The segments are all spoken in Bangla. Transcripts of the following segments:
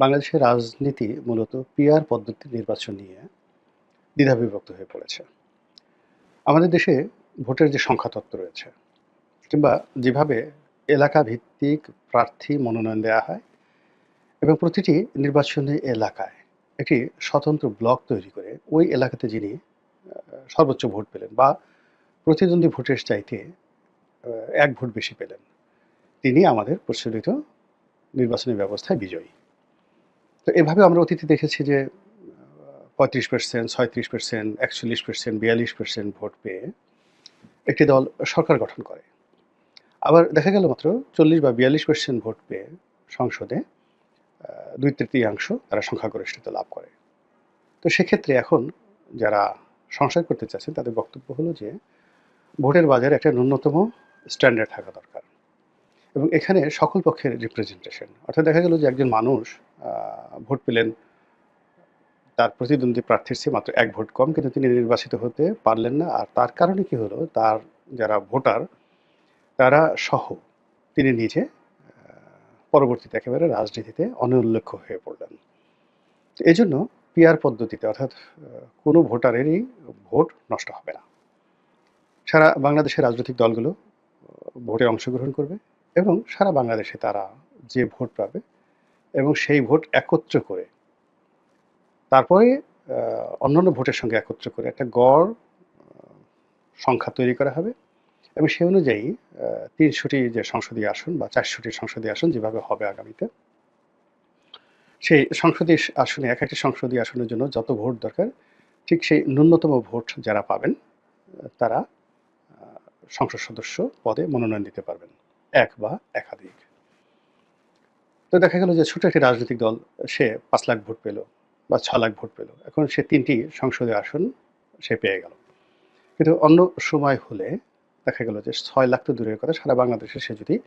বাংলাদেশের রাজনীতি মূলত পিআর পদ্ধতি নির্বাচন নিয়ে দ্বিধাবিভক্ত হয়ে পড়েছে। আমাদের দেশে ভোটের যে সংখ্যাতত্ত্ব রয়েছে, কিংবা যেভাবে এলাকা ভিত্তিক প্রার্থী মনোনয়ন দেওয়া হয় এবং প্রতিটি নির্বাচনী এলাকায় একটি স্বতন্ত্র ব্লক তৈরি করে ওই এলাকাতে যিনি সর্বোচ্চ ভোট পেলেন বা প্রতিদ্বন্দ্বী ভোটের চাইতে এক ভোট বেশি পেলেন, তিনি আমাদের প্রচলিত নির্বাচনী ব্যবস্থায় বিজয়ী। তো এভাবে আমরা অতীতে দেখেছি যে, পঁয়ত্রিশ পার্সেন্ট ছয়ত্রিশ পার্সেন্ট একচল্লিশ পার্সেন্ট বিয়াল্লিশ পার্সেন্ট ভোট পেয়ে একটি দল সরকার গঠন করে। আবার দেখা গেল মাত্র চল্লিশ বা বিয়াল্লিশ পার্সেন্ট ভোট পেয়ে সংসদে দুই তৃতীয়াংশ তারা সংখ্যাগরিষ্ঠতা লাভ করে। তো সেক্ষেত্রে এখন যারা সংস্কার করতে চাচ্ছেন, তাদের বক্তব্য হলো যে, ভোটের বাজারে একটা ন্যূনতম স্ট্যান্ডার্ড থাকা দরকার। এবং এখানে সকল পক্ষের রিপ্রেজেন্টেশন অর্থাৎ দেখা গেল যে একজন মানুষ ভোট পেলেন। তার প্রতিদ্বন্দ্বী প্রার্থীর চেয়ে মাত্র এক ভোট কম, কিন্তু তিনি নির্বাচিত হতে পারলেন না। আর তার কারণে কি হলো, তার যারা ভোটার, তারা সহ তিনি নিজে পরবর্তীতে একেবারে রাজনীতিতে অনুল্লেখ্য হয়ে পড়লেন। এই জন্য পিআর পদ্ধতিতে, অর্থাৎ কোনো ভোটারেরই ভোট নষ্ট হবে না। সারা বাংলাদেশের রাজনৈতিক দলগুলো ভোটে অংশগ্রহণ করবে এবং সারা বাংলাদেশে তারা যে ভোট পাবে এবং সেই ভোট একত্র করে। তারপরে অন্যান্য ভোটের সঙ্গে একত্র করে একটা গড় সংখ্যা তৈরি করা হবে এবং সেই অনুযায়ী তিনশোটি যে সংসদীয় আসন বা চারশোটি সংসদীয় আসন যেভাবে হবে আগামীতে, সেই সংসদীয় আসনে, এক একটি সংসদীয় আসনের জন্য যত ভোট দরকার, ঠিক সেই ন্যূনতম ভোট যারা পাবেন, তারা সংসদ সদস্য পদে মনোনয়ন দিতে পারবেন। এক বা একাধিক। তো দেখা গেল যে ছোট একটি রাজনৈতিক দল, সে পাঁচ লাখ ভোট পেল বা ছ লাখ ভোট পেল। এখন সে তিনটি সংসদীয় আসন সে পেয়ে গেল। কিন্তু অন্য সময় হলে দেখা গেল যে ছয় লাখ তো দূরের কথা, সারা বাংলাদেশে সে যদি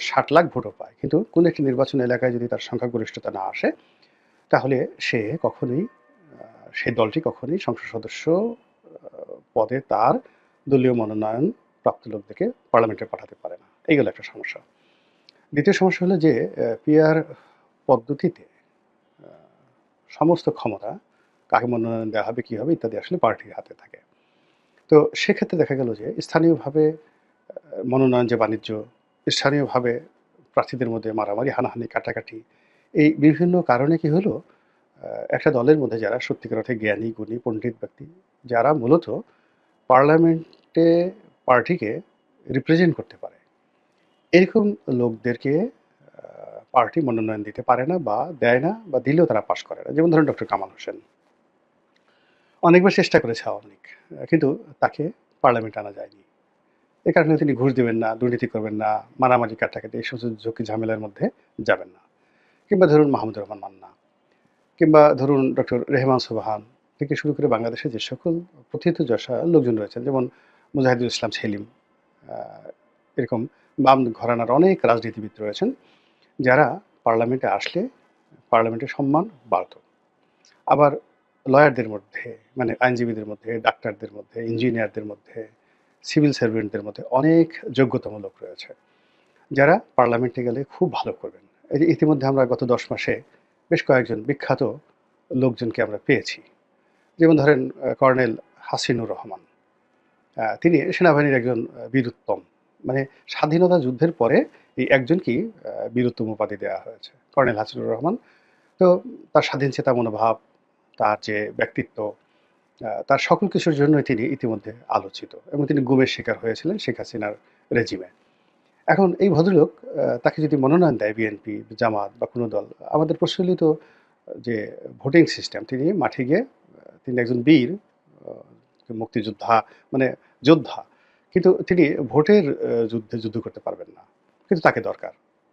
ষাট লাখ ভোটও পায়। কিন্তু কোনো একটি নির্বাচন এলাকায় যদি তার সংখ্যাগরিষ্ঠতা না আসে, তাহলে সে কখনোই সেই দলটি কখনোই সংসদ সদস্য পদে তার দলীয় মনোনয়ন প্রাপ্ত লোকদেরকে পার্লামেন্টে পাঠাতে পারে না। এইগুলো একটা সমস্যা। দ্বিতীয় সমস্যা হলো যে পিআর পদ্ধতিতে সমস্ত ক্ষমতা কাকে মনোনয়ন দেওয়া হবে, কী হবে ইত্যাদি আসলে পার্টির হাতে থাকে। তো সেক্ষেত্রে দেখা গেল যে, স্থানীয়ভাবে মনোনয়ন যে বাণিজ্য, স্থানীয়ভাবে প্রার্থীদের মধ্যে মারামারি, হানাহানি, কাটাকাটি, এই বিভিন্ন কারণে কি হলো একটা দলের মধ্যে যারা সত্যিকার অর্থে জ্ঞানী, গুণী, পণ্ডিত ব্যক্তি, যারা মূলত পার্লামেন্টে পার্টিকে রিপ্রেজেন্ট করতে পারে। এরকম লোকদেরকে পার্টি মনোনয়ন দিতে পারে না বা দেয় না বা দিলেও তারা পাশ করে না। যেমন ধরুন ডক্টর কামাল হোসেন। অনেকবার চেষ্টা করেছে আওয়ামী লীগ, কিন্তু তাকে পার্লামেন্ট আনা যায়নি। এ কারণে তিনি ঘুষ দেবেন না, দুর্নীতি করবেন না, মারামারি কাটাকাটি, এই সমস্ত ঝুঁকি ঝামেলার মধ্যে যাবেন না। কিংবা ধরুন মাহমুদুর রহমান মান্না, কিংবা ধরুন ডক্টর রেহমান সোবাহান, থেকে শুরু করে বাংলাদেশে যে সকল প্রথিত যশা লোকজন রয়েছেন, যেমন মুজাহিদুল ইসলাম সেলিম এরকম বাম ঘরানার অনেক রাজনীতিবিদ রয়েছেন যারা পার্লামেন্টে আসলে পার্লামেন্টের সম্মান বাড়ত। আবার লয়ারদের মধ্যে মানে আইনজীবীদের মধ্যে, ডাক্তারদের মধ্যে, ইঞ্জিনিয়ারদের মধ্যে, সিভিল সার্ভেন্টদের মধ্যে অনেক যোগ্যতম লোক রয়েছে, যারা পার্লামেন্টে গেলে খুব ভালো করবেন। এই যে ইতিমধ্যে আমরা গত দশ মাসে বেশ কয়েকজন বিখ্যাত লোকজনকে আমরা পেয়েছি। যেমন ধরেন কর্নেল হাসিনুর রহমান। তিনি সেনাবাহিনীর একজন বীরুত্তম মানে স্বাধীনতা যুদ্ধের পরে এই একজনকেই আহ, বীরুত্তম উপাধি দেওয়া হয়েছে কর্নেল হাসিনুর রহমান। তো তার স্বাধীন চেতা মনোভাব তার যে ব্যক্তিত্ব তার সকল কিছুর জন্যই তিনি ইতিমধ্যে আলোচিত এবং তিনি গুমের শিকার হয়েছিলেন শেখ হাসিনার রেজিমে। এখন এই ভদ্রলোক তাকে যদি মনোনয়ন দেয় বিএনপি জামাত বা কোনো দল আমাদের প্রচলিত যে ভোটিং সিস্টেম তিনি মাঠে গিয়ে তিনি একজন বীর মুক্তিযোদ্ধা মানে যোদ্ধা কিন্তু তিনি ভোটের যুদ্ধে যুদ্ধ করতে পারবেন না। কিন্তু তাকে দরকার।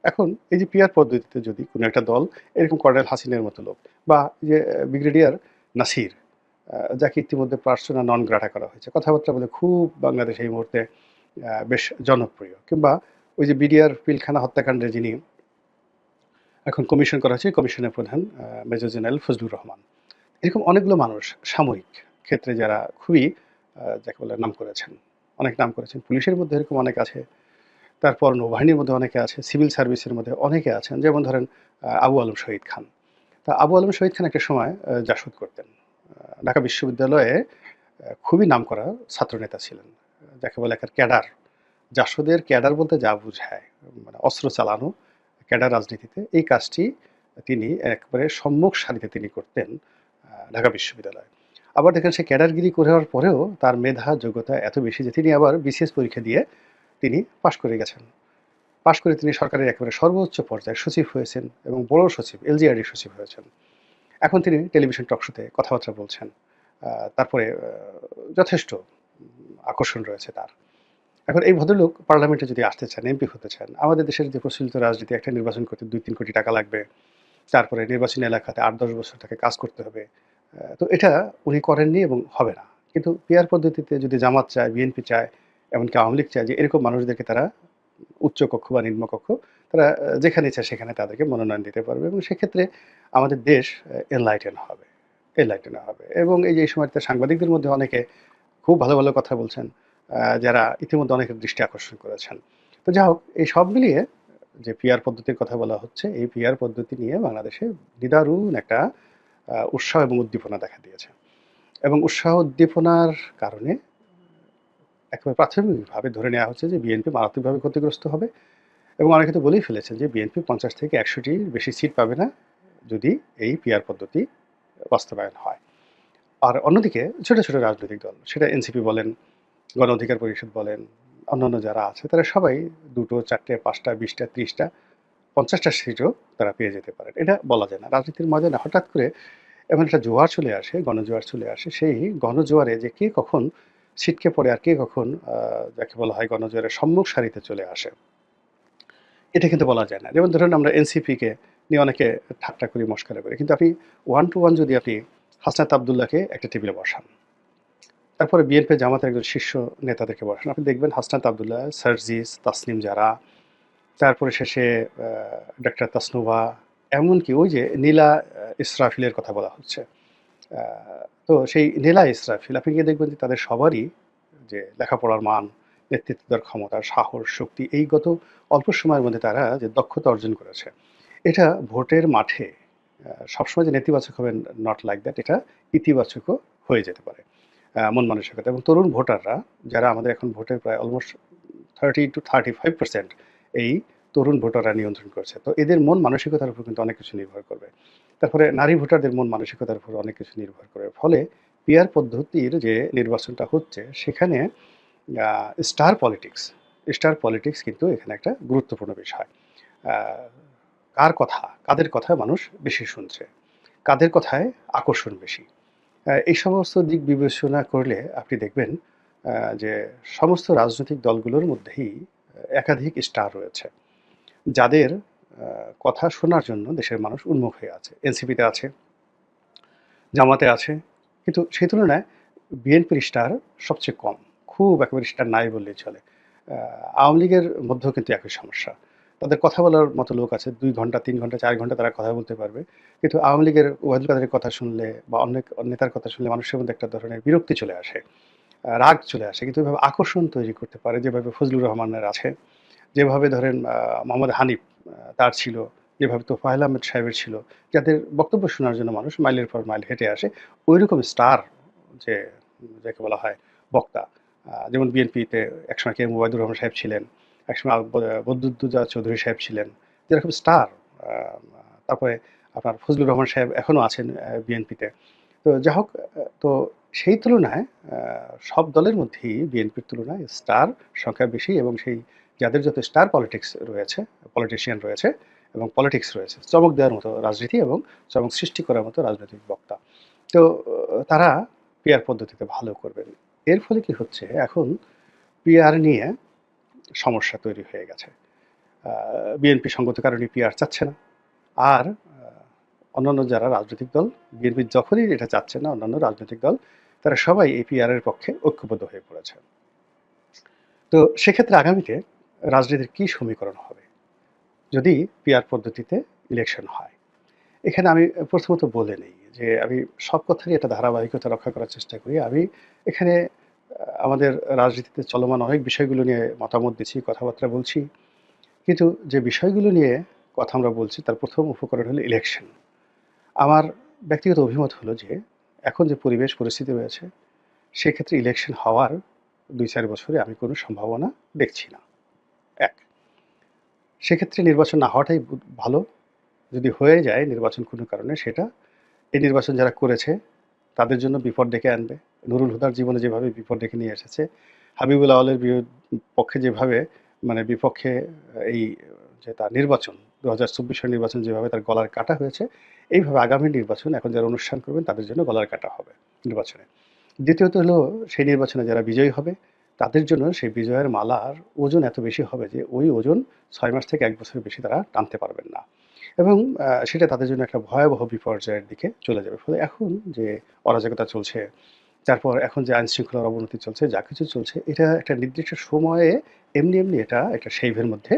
এখন এই যে পিয়ার পদ্ধতিতে যদি কোনো একটা দল এরকম কর্নেল হাসিনের মতো লোক বা যে ব্রিগেডিয়ার নাসির যাকে ইতিমধ্যে পার্সোনা নন গ্রাটা করা হয়েছে, কথাবার্তা বলে খুব বাংলাদেশ এই মুহূর্তে বেশ জনপ্রিয়। কিংবা ওই যে বিডিআর পিলখানা হত্যাকাণ্ডে যিনি এখন কমিশন করা হয়েছে, কমিশনের প্রধান মেজর জেনারেল ফজলুর রহমান। এরকম অনেকগুলো মানুষ সাময়িক ক্ষেত্রে যারা খুবই যাকে বলে নাম করেছেন। অনেক নাম করেছেন। পুলিশের মধ্যে এরকম অনেক আছে। তারপর নৌবাহিনীর মধ্যে অনেকে আছে, সিভিল সার্ভিসের মধ্যে অনেকে আছেন। যেমন ধরেন আবু আলম শহীদ খান। তা আবু আলম শহীদ খান একটা সময় জাসুদ করতেন। ঢাকা বিশ্ববিদ্যালয়ে খুবই নামকরা ছাত্রনেতা ছিলেন, যাকে বলে একটা ক্যাডার। জাসদের ক্যাডার বলতে যা বুঝায় মানে অস্ত্র চালানো, ক্যাডার রাজনীতিতে, এই কাজটি তিনি একবারে সম্মুখ সারিতে তিনি করতেন ঢাকা বিশ্ববিদ্যালয়ে। আবার দেখেন সে ক্যাডারগিরি করে হওয়ার পরেও তার মেধা, যোগ্যতা এত বেশি যে তিনি আবার বিসিএস পরীক্ষা দিয়ে তিনি পাশ করে গেছেন। পাশ করে তিনি সরকারের একেবারে সর্বোচ্চ পর্যায়ে সচিব হয়েছেন এবং বড় সচিব, এলজিআরডি সচিব হয়েছেন। এখন তিনি টেলিভিশন টকশোতে কথাবার্তা বলছেন। তারপরে যথেষ্ট আকর্ষণ রয়েছে তার। এখন এই ভদ্রলোক পার্লামেন্টে যদি আসতে চান, এমপি হতে চান, আমাদের দেশের যে প্রচলিত রাজনীতি, একটা নির্বাচন করতে দুই তিন কোটি টাকা লাগবে। তারপরে নির্বাচনী এলাকাতে আট দশ বছর তাকে কাজ করতে হবে। তো এটা উনি করেননি এবং হবে না। কিন্তু পিয়ার পদ্ধতিতে যদি জামাত চায় বিএনপি চায়, এমনকি আওয়ামী লীগ চায়, যে এরকম মানুষদেরকে তারা উচ্চ কক্ষ বা নিম্ন কক্ষ, তারা যেখানে ইচ্ছা সেখানে তাদেরকে মনোনয়ন দিতে পারবে এবং সেক্ষেত্রে আমাদের দেশ এনলাইটেন হবে এনলাইটেন হবে। এবং এই যে এই সময়তে সাংবাদিকদের মধ্যে অনেকে খুব ভালো ভালো কথা বলছেন যারা ইতিমধ্যে অনেকের দৃষ্টি আকর্ষণ করেছেন। তো যাই হোক, এই সব মিলিয়ে যে পিআর পদ্ধতির কথা বলা হচ্ছে, এই পিআর পদ্ধতি নিয়ে বাংলাদেশে নিদারুণ একটা উৎসাহ এবং উদ্দীপনা দেখা দিয়েছে। এবং উৎসাহ উদ্দীপনার কারণে একেবারে প্রাথমিকভাবে ধরে নেওয়া হচ্ছে যে বিএনপি মারাত্মকভাবে ক্ষতিগ্রস্ত হবে। এবং অনেকে তো বলেই ফেলেছেন যে বিএনপি পঞ্চাশ থেকে একশোটির বেশি সিট পাবে না যদি এই পিআর পদ্ধতি বাস্তবায়ন হয়। আর অন্যদিকে ছোট ছোট রাজনৈতিক দল, সেটা এনসিপি বলেন, গণ অধিকার পরিষদ বলেন, অন্যান্য যারা আছে, তারা সবাই দুটো, চারটে, পাঁচটা, বিশটা, ত্রিশটা পঞ্চাশটা সিটও তারা পেয়ে যেতে পারেন। এটা বলা যায় না। রাজনীতির ময়দানে হঠাৎ করে এমন একটা জোয়ার চলে আসে, গণজোয়ার চলে আসে। সেই গণজোয়ারে যে কে কখন ছিটকে পড়ে আর কে কখন যাকে বলা হয় গণজোয়ারের সম্মুখ সারিতে চলে আসে। এটা কিন্তু বলা যায় না। যেমন ধরুন আমরা এনসিপিকে নিয়ে অনেকে ঠাট্টা করি, মস্কারা করি। কিন্তু আপনি ওয়ান টু ওয়ান যদি আপনি হাসনাত আবদুল্লাহকে একটা টেবিলে বসান, তারপরে বিএনপি জামাতের একজন শীর্ষ নেতাদেরকে বসান, আপনি দেখবেন হাসনাত আবদুল্লাহ, সার্জিস, তাসনিম যারা তারপরে শেষে ডাক্তার তাসনুবা এমনকি ওই যে নীলা ইসরাফিলের কথা বলা হচ্ছে। তো সেই নীলা, ইসরাফিল, আপনি গিয়ে দেখবেন যে তাদের সবারই যে লেখাপড়ার মান, নেতৃত্ব দেওয়ার ক্ষমতা, সাহস, শক্তি, এই গত অল্প সময়ের মধ্যে তারা যে দক্ষতা অর্জন করেছে, এটা ভোটের মাঠে সবসময় যে নেতিবাচক হবে নট লাইক দ্যাট এটা ইতিবাচকও হয়ে যেতে পারে মন মানসিকতা। এবং তরুণ ভোটাররা, যারা আমাদের এখন ভোটের প্রায় almost thirty to thirty five percent এই তরুণ ভোটাররা নিয়ন্ত্রণ করছে। তো এদের মন মানসিকতার উপর কিন্তু অনেক কিছু নির্ভর করবে। তারপরে নারী ভোটারদের মন মানসিকতার উপর অনেক কিছু নির্ভর করবে। ফলে পিয়ার পদ্ধতির যে নির্বাচনটা হচ্ছে, সেখানে স্টার পলিটিক্স স্টার পলিটিক্স কিন্তু এখানে একটা গুরুত্বপূর্ণ বিষয়। কার কথা, কাদের কথায় মানুষ বেশি শুনছে? কাদের কথায় আকর্ষণ বেশি? এই সমস্ত দিক বিবেচনা করলে আপনি দেখবেন যে সমস্ত রাজনৈতিক দলগুলোর মধ্যেই একাধিক স্টার রয়েছে, যাদের কথা শোনার জন্য দেশের মানুষ উন্মুখ হয়ে আছে। এনসিপিতে আছে, জামাতে আছে, কিন্তু সেই তুলনায় বিএনপির স্টার সবচেয়ে কম, খুব একেবারে স্টার নাই বললেই চলে। আওয়ামী লীগের মধ্যেও কিন্তু একই সমস্যা। তাদের কথা বলার মতো লোক আছে, দুই ঘণ্টা, তিন ঘণ্টা, চার ঘণ্টা তারা কথা বলতে পারবে। কিন্তু আওয়ামী লীগের ওয়াহিদুল কাদের কথা শুনলে বা অনেক নেতার কথা শুনলে মানুষের মধ্যে একটা ধরনের বিরক্তি চলে আসে। রাগ চলে আসে, কিন্তু এভাবে আকর্ষণ তৈরি করতে পারে, যেভাবে ফজলুর রহমানের আছে, যেভাবে ধরেন মোহাম্মদ হানিফ তার ছিল, যেভাবে তো তোফাহেল আহমেদ সাহেবের ছিল, যাদের বক্তব্য শোনার জন্য মানুষ মাইলের পর মাইল হেঁটে আসে ওই রকম স্টার যে, যাকে বলা হয়, বক্তা যেমন বিএনপিতে একসময় কে মুবাইদুর রহমান সাহেব ছিলেন, একসময় বদরুদ্দোজা চৌধুরী সাহেব ছিলেন, যেরকম স্টার তারপরে আপনার ফজলুর রহমান সাহেব এখনও আছেন বিএনপিতে তো যা হোক তো সেই তুলনায় সব দলের মধ্যেই বিএনপির তুলনায় স্টার সংখ্যা বেশি এবং সেই যাদের যত স্টার পলিটিক্স রয়েছে পলিটিশিয়ান রয়েছে এবং পলিটিক্স রয়েছে, চমক দেওয়ার মতো রাজনীতি এবং চমক সৃষ্টি করার মতো রাজনৈতিক বক্তা। তো তারা পিআর পদ্ধতিতে ভালো করবেন। এর ফলে কি হচ্ছে, এখন পিআর নিয়ে সমস্যা তৈরি হয়ে গেছে। বিএনপি সঙ্গত কারণে পিআর চাচ্ছে না। আর অন্যান্য যারা রাজনৈতিক দল, বিএনপি যখনই এটা চাচ্ছে না, অন্যান্য রাজনৈতিক দল, তারা সবাই এই পিআর এর পক্ষে ঐক্যবদ্ধ হয়ে পড়েছে। তো সেক্ষেত্রে আগামীতে রাজনীতির কি সমীকরণ হবে? যদি পিআর পদ্ধতিতে ইলেকশন হয়। এখানে আমি প্রথমত বলে নেই যে আমি সব কথারই একটা ধারাবাহিকতা রক্ষা করার চেষ্টা করি। আমি এখানে আমাদের রাজনীতিতে চলমান অনেক বিষয়গুলো নিয়ে মতামত দিচ্ছি, কথাবার্তা বলছি। কিন্তু যে বিষয়গুলো নিয়ে কথা আমরা বলছি, তার প্রথম উপকরণ হলো ইলেকশন আমার ব্যক্তিগত অভিমত হলো যে, এখন যে পরিবেশ পরিস্থিতি রয়েছে, সেক্ষেত্রে ইলেকশন হওয়ার দুই চার বছরে আমি কোনো সম্ভাবনা দেখছি না। এক, সেক্ষেত্রে নির্বাচন না হওয়াটাই ভালো। যদি হয়ে যায় নির্বাচন কোনো কারণে, সেটা এই নির্বাচন যারা করেছে, তাদের জন্য বিপদ ডেকে আনবে। নুরুল হুদার জীবনে যেভাবে বিপদ ডেকে নিয়ে এসেছে, হাবিবুল আওয়ালের পক্ষে যেভাবে মানে বিপক্ষে এই যে তার নির্বাচন দু হাজার চব্বিশের নির্বাচন যেভাবে তার গলার কাটা হয়েছে, এইভাবে আগামী নির্বাচন এখন যারা অনুষ্ঠান করবেন তাদের জন্য গলার কাটা হবে নির্বাচনে। দ্বিতীয়ত হলো সেই নির্বাচনে যারা বিজয়ী হবে, তাদের জন্য সেই বিজয়ের মালার ওজন এত বেশি হবে যে ওই ওজন ছয় মাস থেকে এক বছরের বেশি তারা টানতে পারবেন না। এবং সেটা তাদের জন্য একটা ভয়াবহ বিপর্যয়ের দিকে চলে যাবে। ফলে এখন যে অরাজকতা চলছে, তারপর এখন যে আইন শৃঙ্খলার অবনতি চলছে, যা কিছু চলছে, এটা একটা নির্দিষ্ট সময়ে এমনি এমনি এটা একটা সেইভের মধ্যে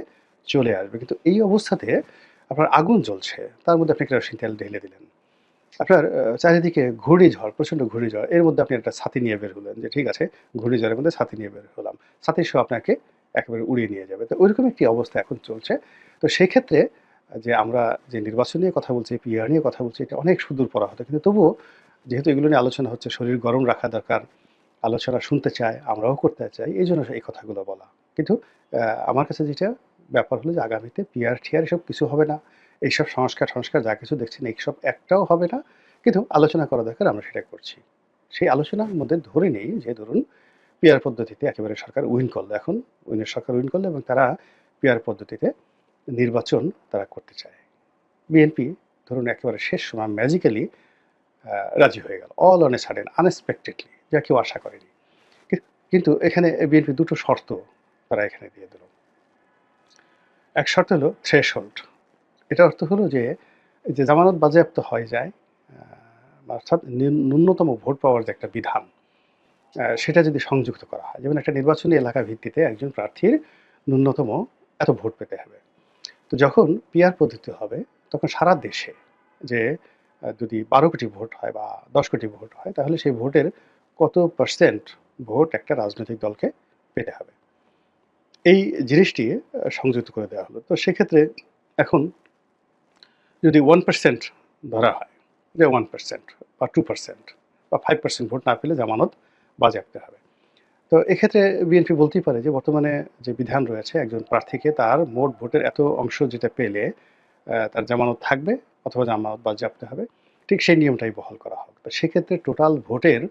চলে আসবে। কিন্তু এই অবস্থাতে আপনার আগুন জ্বলছে। তার মধ্যে আপনি কেরোসিন তেল ঢেলে দিলেন। আপনার চারিদিকে ঘূর্ণিঝড়, প্রচণ্ড ঘূর্ণিঝড়। এর মধ্যে আপনি একটা ছাতি নিয়ে বের হলেন যে, ঠিক আছে, ঘূর্ণিঝড়ের মধ্যে ছাতি নিয়ে বের হলাম। ছাতি সহ আপনাকে একেবারে উড়িয়ে নিয়ে যাবে। তো ওইরকম একটি অবস্থা এখন চলছে। তো সেক্ষেত্রে যে আমরা যে নির্বাচন নিয়ে কথা বলছি পিআর নিয়ে কথা বলছি, এটা অনেক সুদূর পড়া হতো কিন্তু তবুও যেহেতু এগুলো নিয়ে আলোচনা হচ্ছে, শরীর গরম রাখা দরকার, আলোচনা শুনতে চায়, আমরাও করতে চাই, এই জন্য এই কথাগুলো বলা। কিন্তু আমার কাছে যেটা ব্যাপার হলো যে আগামীতে পিআর, টিআর এসব কিছু হবে না। এইসব সংস্কার সংস্কার যা কিছু দেখছেন এইসব একটাও হবে না। কিন্তু আলোচনা করা দরকার, আমরা সেটা করছি। সেই আলোচনার মধ্যে ধরে নেই যে ধরুন পিআর পদ্ধতিতে একেবারে সরকার উইন করল। এখন উইনের সরকার উইন করল এবং তারা পিআর পদ্ধতিতে নির্বাচন তারা করতে চায়। বিএনপি ধরুন একেবারে শেষ সময় ম্যাজিক্যালি রাজি হয়ে গেল। All on a sudden unexpectedly যা কেউ আশা করেনি। কিন্তু এখানে বিএনপি দুটো শর্ত তারা এখানে দিয়ে দিল। এক শর্ত হলো থ্রেশ এটা অর্থ হলো যে যে জামানত বাজেয়াপ্ত হয়ে যায় অর্থাৎ ন্যূনতম ভোট পাওয়ার যে একটা বিধান সেটা যদি সংযুক্ত করা হয়, যেমন একটা নির্বাচনী এলাকা ভিত্তিতে একজন প্রার্থীর ন্যূনতম এত ভোট পেতে হবে। তো যখন পিআর পদ্ধতি হবে, তখন সারা দেশে যে যদি বারো কোটি ভোট হয় বা দশ কোটি ভোট হয়, তাহলে সেই ভোটের কত পার্সেন্ট ভোট একটা রাজনৈতিক দলকে পেতে হবে। এই জিনিসটি সংযুক্ত করে দেওয়া হলো। তো সেক্ষেত্রে এখন যদি ওয়ান পার্সেন্ট ধরা হয়, যে ওয়ান পার্সেন্ট বা টু পার্সেন্ট বা ফাইভ পার্সেন্ট ভোট না পেলে জামানত বাজেয়াপ্ত হবে। তো এক্ষেত্রে বিএনপি বলতেই পারে যে বর্তমানে যে বিধান রয়েছে, একজন প্রার্থীকে তার মোট ভোটের এত অংশ যেটা পেলে তার জামানত থাকবে অথবা জামানত বাজেয়াপ্ত হবে, ঠিক সেই নিয়মটাই বহাল করা হোক। তো সেক্ষেত্রে টোটাল ভোটের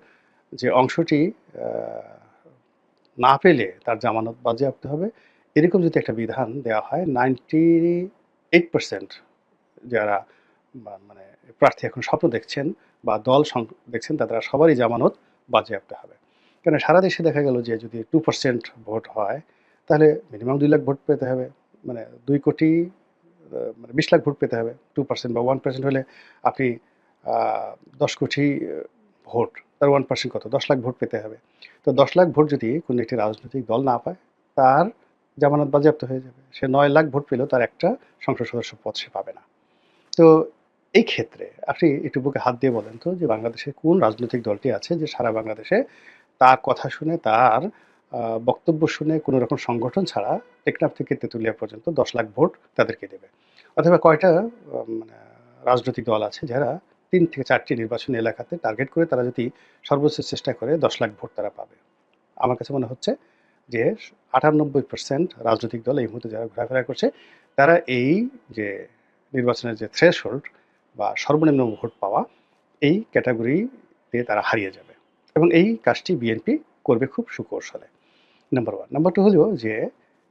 যে অংশটি না পেলে তার জামানত বাজেয়াপ্ত হবে। এরকম যদি একটা বিধান দেওয়া হয় নাইনটি এইট পার্সেন্ট যারা মানে প্রার্থী এখন স্বপ্ন দেখছেন বা দল দেখছেন তারা সবারই জামানত বাজেয়াপ্ত হবে। কেন সারা দেশে দেখা গেল যে যদি টু পার্সেন্ট ভোট হয়, তাহলে মিনিমাম দুই লাখ ভোট পেতে হবে। মানে দুই কোটি মানে বিশ লাখ ভোট পেতে হবে। টু পার্সেন্ট বা ওয়ান পার্সেন্ট হলে আপনি দশ কোটি ভোট তার ওয়ান পার্সেন্ট কত? দশ লাখ ভোট পেতে হবে। তো দশ লাখ ভোট যদি কোনো একটি রাজনৈতিক দল না পায়, তার জামানত বাজেয়াপ্ত হয়ে যাবে। সে নয় লাখ ভোট পেলেও তার একটা সংসদ সদস্য পদ সে পাবে না। তো এই ক্ষেত্রে আপনি একটু বুকে হাত দিয়ে বলেন তো যে বাংলাদেশে কোন রাজনৈতিক দলটি আছে যে সারা বাংলাদেশে তার কথা শুনে, তার বক্তব্য শুনে কোনো রকম সংগঠন ছাড়া টেকনাফ থেকে তেঁতুলিয়া পর্যন্ত দশ লাখ ভোট তাদেরকে দেবে। অথবা কয়টা মানে রাজনৈতিক দল আছে যারা তিন থেকে চারটি নির্বাচনী এলাকাতে টার্গেট করে তারা যদি সর্বোচ্চ চেষ্টা করে দশ লাখ ভোট তারা পাবে। আমার কাছে মনে হচ্ছে যে আটানব্বই পার্সেন্ট রাজনৈতিক দল এই মুহূর্তে যারা ঘোরাফেরা করছে, তারা এই যে নির্বাচনের যে থ্রেশ বা সর্বনিম্ন ভোট পাওয়া, এই ক্যাটাগরিতে তারা হারিয়ে যাবে। এবং এই কাজটি বিএনপি করবে খুব সুকৌশলে। নাম্বার ওয়ান নাম্বার টু হলো যে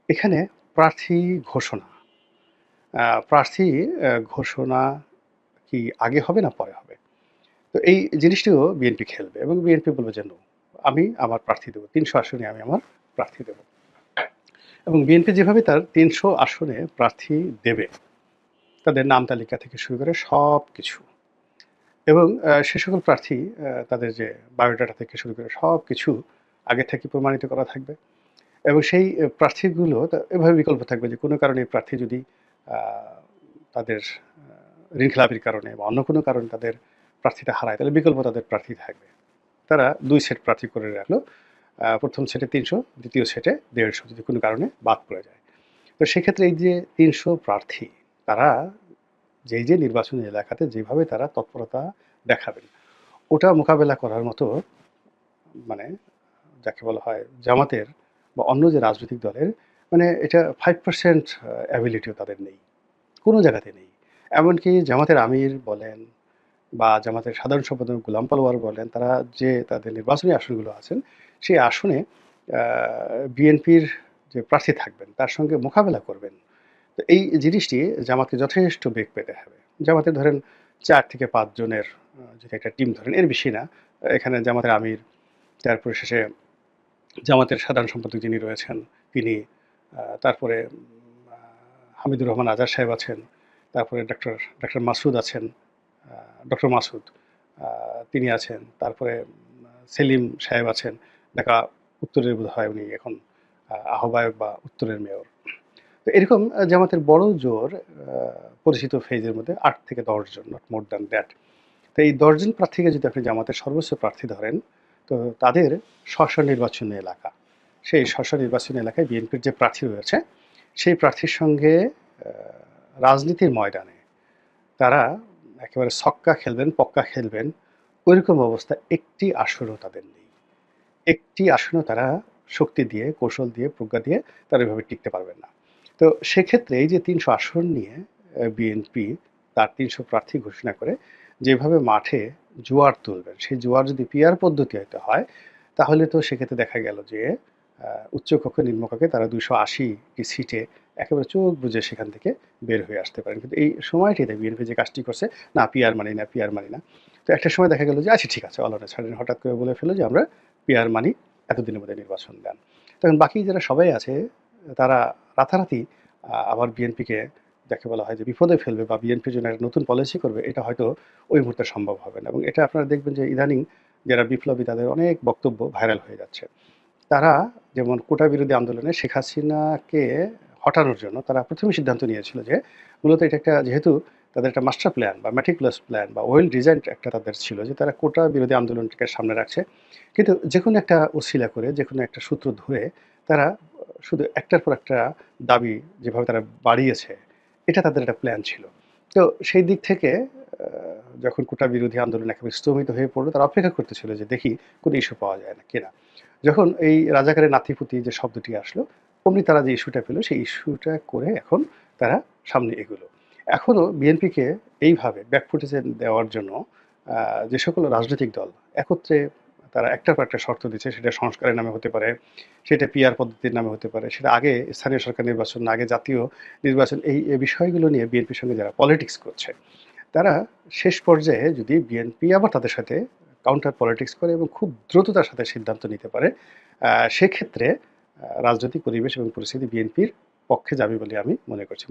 এখানে প্রার্থী ঘোষণা। প্রার্থী ঘোষণা কি আগে হবে না পরে হবে? তো এই জিনিসটিও বিএনপি খেলবে এবং বিএনপি বলবে যে "No, আমি আমার প্রার্থী দেবো। তিনশো আসনে আমি আমার প্রার্থী দেবো। এবং বিএনপি যেভাবে তার তিনশো আসনে প্রার্থী দেবে তাদের নাম তালিকা থেকে শুরু করে সব কিছু এবং সে সকল প্রার্থী তাদের যে বায়োডাটা থেকে শুরু করে সব কিছু আগে থেকে প্রমাণিত করা থাকবে। এবং সেই প্রার্থীগুলো এভাবে বিকল্প থাকবে যে কোনো কারণে প্রার্থী যদি তাদের আহ, ঋণ খেলাপির কারণে বা অন্য কোনো কারণে তাদের প্রার্থীটা হারায় তাহলে বিকল্প তাদের প্রার্থী থাকবে। তারা দুই সেট প্রার্থী করে রাখল। প্রথম সেটে তিনশো দ্বিতীয় সেটে দেড়শো যদি কোনো কারণে বাদ পড়ে যায়। তো সেক্ষেত্রে এই যে তিনশো প্রার্থী তারা যেই যে নির্বাচনী এলাকাতে যেভাবে তারা তৎপরতা দেখাবেন ওটা মোকাবেলা করার মতো মানে যাকে বলা হয় জামাতের বা অন্য যে রাজনৈতিক দলের মানে এটা ফাইভ পার্সেন্ট অ্যাবিলিটিও তাদের নেই। কোনো জায়গাতে নেই। এমনকি জামাতের আমির বলেন বা জামাতের সাধারণ সম্পাদক গোলাম পালোয়ার বলেন, তারা যে তাদের নির্বাচনী আসনগুলো আছেন, সেই আসনে বিএনপির যে প্রার্থী থাকবেন, তার সঙ্গে মোকাবেলা করবেন। তো এই জিনিসটি জামাতকে যথেষ্ট বেগ পেতে হবে। জামাতে ধরেন চার থেকে পাঁচ জনের যদি একটা টিম ধরেন, এর বেশি না। এখানে জামাতের আমির, তারপরে শেষে জামাতের সাধারণ সম্পাদক যিনি রয়েছেন, তিনি তারপরে হামিদুর রহমান আজাদ সাহেব আছেন তারপরে ডক্টর ডক্টর মাসুদ আছেন ডক্টর মাসুদ তিনি আছেন তারপরে সেলিম সাহেব আছেন ঢাকা উত্তরের বোধ হয় উনি এখন আহ, আহ্বায়ক বা উত্তরের মেয়র। তো এরকম জামাতের বড় জোর পরিচিত ফেজের মধ্যে আট থেকে দশজন নট মোর দ্যান দ্যাট তো এই দশজন প্রার্থীকে যদি আপনি জামাতের সর্বোচ্চ প্রার্থী ধরেন তো তাদের স্ব নির্বাচনী এলাকা সেই স্ব নির্বাচনী এলাকায় বিএনপির যে প্রার্থী রয়েছে সেই প্রার্থীর সঙ্গে রাজনীতির ময়দানে তারা একেবারে ছক্কা খেলবেন, পক্কা খেলবেন, ওইরকম অবস্থা একটি আসনও তাদের নেই। একটি আসনও তারা শক্তি দিয়ে, কৌশল দিয়ে, প্রজ্ঞা দিয়ে তারা এভাবে টিকতে পারবেন না। তো সেক্ষেত্রে এই যে তিনশো আসন নিয়ে বিএনপি তার তিনশো প্রার্থী ঘোষণা করে যেভাবে মাঠে জোয়ার তুলবেন, সেই জোয়ার যদি পিয়ার পদ্ধতি হতে হয়, তাহলে তো সেক্ষেত্রে দেখা গেল যে উচ্চকক্ষ নিম্নকক্ষে তারা দুইশো আশিটি সিটে একেবারে চোখ বুঝে সেখান থেকে বের হয়ে আসতে পারেন। কিন্তু এই সময়টিতে বিএনপি যে কাজটি করছে, না পিয়ার মানি না পিয়ার মানি না। তো একটা সময় দেখা গেল যে আচ্ছা ঠিক আছে, অলরে ছাড়েন। হঠাৎ করে বলে ফেলো যে, আমরা পিয়ার মানি এতদিনের মধ্যে নির্বাচন দেন। তখন বাকি যারা সবাই আছে, তারা রাতারাতি আবার বিএনপিকে যাকে বলা হয় যে, বিপদে ফেলবে বা বিএনপির জন্য একটা নতুন পলিসি করবে, এটা হয়তো ওই মুহূর্তে সম্ভব হবে না। এবং এটা আপনারা দেখবেন যে, ইদানিং যারা বিপ্লবী, তাদের অনেক বক্তব্য ভাইরাল হয়ে যাচ্ছে। তারা যেমন কোটা বিরোধী আন্দোলনে শেখ হাসিনাকে হটানোর জন্য তারা প্রথমে সিদ্ধান্ত নিয়েছিল যে মূলত এটা একটা যেহেতু তাদের একটা মাস্টার প্ল্যান বা ম্যাটিকুলাস প্ল্যান বা ওয়েল ডিজাইন একটা তাদের ছিল যে তারা কোটা বিরোধী আন্দোলনটাকে সামনে রাখছে। কিন্তু যে কোনো একটা ওসিলা করে যে কোনো একটা সূত্র ধরে তারা শুধু একটার পর একটা দাবি যেভাবে তারা বাড়িয়েছে, এটা তাদের একটা প্ল্যান ছিল। তো সেই দিক থেকে যখন কোটা বিরোধী আন্দোলন একেবারে স্তমিত হয়ে পড়ল, তারা অপেক্ষা করতেছিল যে দেখি কোনো ইস্যু পাওয়া যায় না, কিনা। যখন এই রাজাকারের নাতিপুতি যে শব্দটি আসলো, অমনি তারা যে ইস্যুটা পেল, সেই ইস্যুটা করে এখন তারা সামনে এগুলো। এখনও বিএনপিকে এইভাবে ব্যাকফুটেজে দেওয়ার জন্য যে সকল রাজনৈতিক দল একত্রে তারা একটার পর একটা শর্ত দিচ্ছে, সেটা সংস্কারের নামে হতে পারে, সেটা পিআর পদ্ধতির নামে হতে পারে, সেটা আগে স্থানীয় সরকার নির্বাচন, আগে জাতীয় নির্বাচন, এই বিষয়গুলো নিয়ে বিএনপির সঙ্গে যারা পলিটিক্স করছে, তারা শেষ পর্যায়ে যদি বিএনপি আবার তাদের সাথে কাউন্টার পলিটিক্স করে এবং খুব দ্রুততার সাথে সিদ্ধান্ত নিতে পারে সেক্ষেত্রে রাজনৈতিক পরিবেশ এবং পরিস্থিতি বিএনপির পক্ষে যাবে বলে আমি মনে করছি।